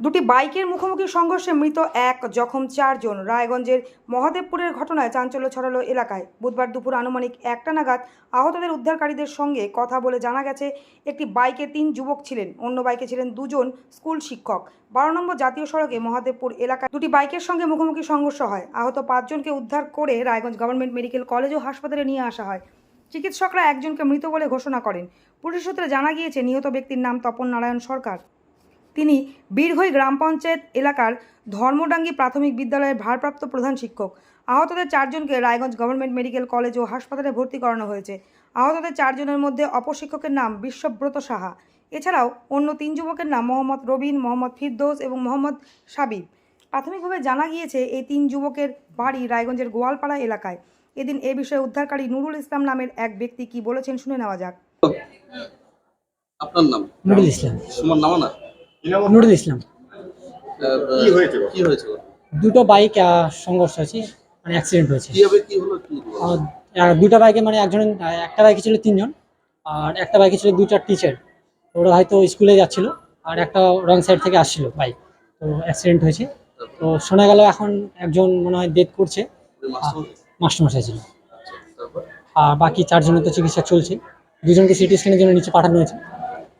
দুটি বাইকের মুখোমুখি সংঘর্ষে মৃত এক জখম চারজন। রায়গঞ্জের মহাদেবপুরের ঘটনায় চাঞ্চল্য ছড়ালো এলাকায়। বুধবার দুপুর আনুমানিক একটা নাগাদ আহতদের উদ্ধারকারীদের সঙ্গে কথা বলে জানা গেছে, একটি বাইকে তিন যুবক ছিলেন। অন্য বাইকে ছিলেন দুজন স্কুল শিক্ষক। বারো নম্বর জাতীয় সড়কে মহাদেবপুর এলাকায় দুটি বাইকের সঙ্গে মুখোমুখি সংঘর্ষ হয়। আহত পাঁচজনকে উদ্ধার করে রায়গঞ্জ গভর্নমেন্ট মেডিকেল কলেজ ও হাসপাতালে নিয়ে আসা হয়। চিকিৎসকরা একজনকে মৃত বলে ঘোষণা করেন। পুলিশ সূত্রে জানা গিয়েছে, নিহত ব্যক্তির নাম তপন নারায়ণ সরকার। তিনি বীরভৈ গ্রাম পঞ্চায়েত এলাকার ধর্মডাঙ্গি প্রাথমিক বিদ্যালয়ের ভারপ্রাপ্ত প্রধান শিক্ষক। আহতদের চারজনকে রায়গঞ্জ গভর্নমেন্ট মেডিকেল কলেজ ও হাসপাতালে ভর্তি করানো হয়েছে। আহতদের চারজনের মধ্যে অপর শিক্ষকের নাম বিশ্বব্রত সাহা। এছাড়াও অন্য তিন যুবকের নাম মোহাম্মদ রবিন মোহাম্মদ ফিরদৌস এবং মোহাম্মদ সাবিব প্রাথমিকভাবে জানা গিয়েছে এই তিন যুবকের বাড়ি রায়গঞ্জের গোয়ালপাড়া এলাকায়। এদিন এ বিষয়ে উদ্ধারকারী নুরুল ইসলাম নামের এক ব্যক্তি কি বলেছেন শুনে নেওয়া যাক। আপনার নাম? নুরুল ইসলাম। সুমন নামা না? নুরুল ইসলাম। কি হয়েছে? কি হয়েছে? দুটো বাইক সংঘর্ষ হয়েছে মানে অ্যাক্সিডেন্ট হয়েছে। কীভাবে কি হলো কি আর, দুটো বাইকে মানে একজন একটা বাইকে ছিল তিনজন আর একটা বাইকে ছিল দুটা টিচার ওরা হয়তো স্কুলে যাচ্ছিল আর একটা রং সাইড থেকে আসছিল বাইক তো অ্যাক্সিডেন্ট হয়েছে। তো শোনা গেল এখন একজন মনে হয় ডেথ করছে। মাস্টার মাস্টারমশাই ছিল। আচ্ছা, আর বাকি চারজনের তো চিকিৎসা চলছে। দুজনকে সিটি স্ক্যানের জন্য নিচে পাঠানো হয়েছে।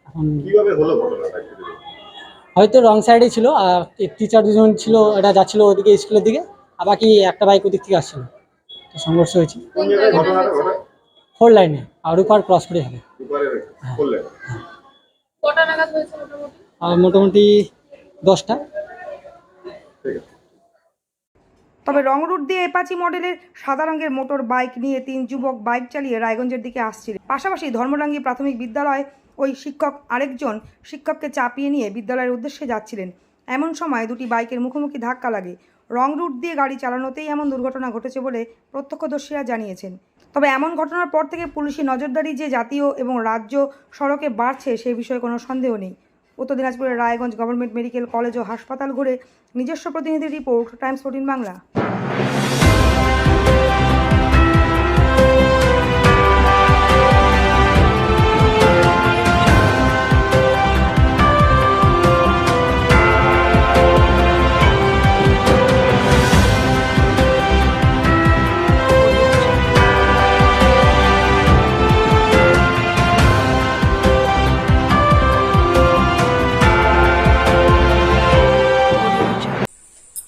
এখন কীভাবে হলো ঘটনাটা? হয়তো রং সাইডে ছিল আর টিচার দুজন ছিল এটা যাচ্ছিল ওদিকে স্কুলের দিকে আর বাকি একটা বাইক ওদিক থেকে আসছিল। তো সংঘর্ষ হয়েছে। ফোর লাইনে আর ওপার ক্রস করে হবে। মোটামুটি? আর মোটামুটি দশটা। তবে রং রুট দিয়ে এপাচি মডেলের সাদা রঙের মোটর বাইক নিয়ে তিন যুবক বাইক চালিয়ে রায়গঞ্জের দিকে আসছিলেন। পাশাপাশি ধর্মডাঙ্গি প্রাথমিক বিদ্যালয় ওই শিক্ষক আরেকজন শিক্ষককে চাপিয়ে নিয়ে বিদ্যালয়ের উদ্দেশ্যে যাচ্ছিলেন। এমন সময় দুটি বাইকের মুখোমুখি ধাক্কা লাগে। রং রুট দিয়ে গাড়ি চালানোতেই এমন দুর্ঘটনা ঘটেছে বলে প্রত্যক্ষদর্শীরা জানিয়েছেন। তবে এমন ঘটনার পর থেকে পুলিশি নজরদারি যে জাতীয় এবং রাজ্য সড়কে বাড়ছে সে বিষয়ে কোনো সন্দেহ নেই। উত্তর দিনাজপুরের রায়গঞ্জ গভর্নমেন্ট মেডিকেল কলেজ ও হাসপাতাল ঘুরে নিজস্ব প্রতিনিধি রিপোর্ট, টাইমস ফোর্টিন বাংলা।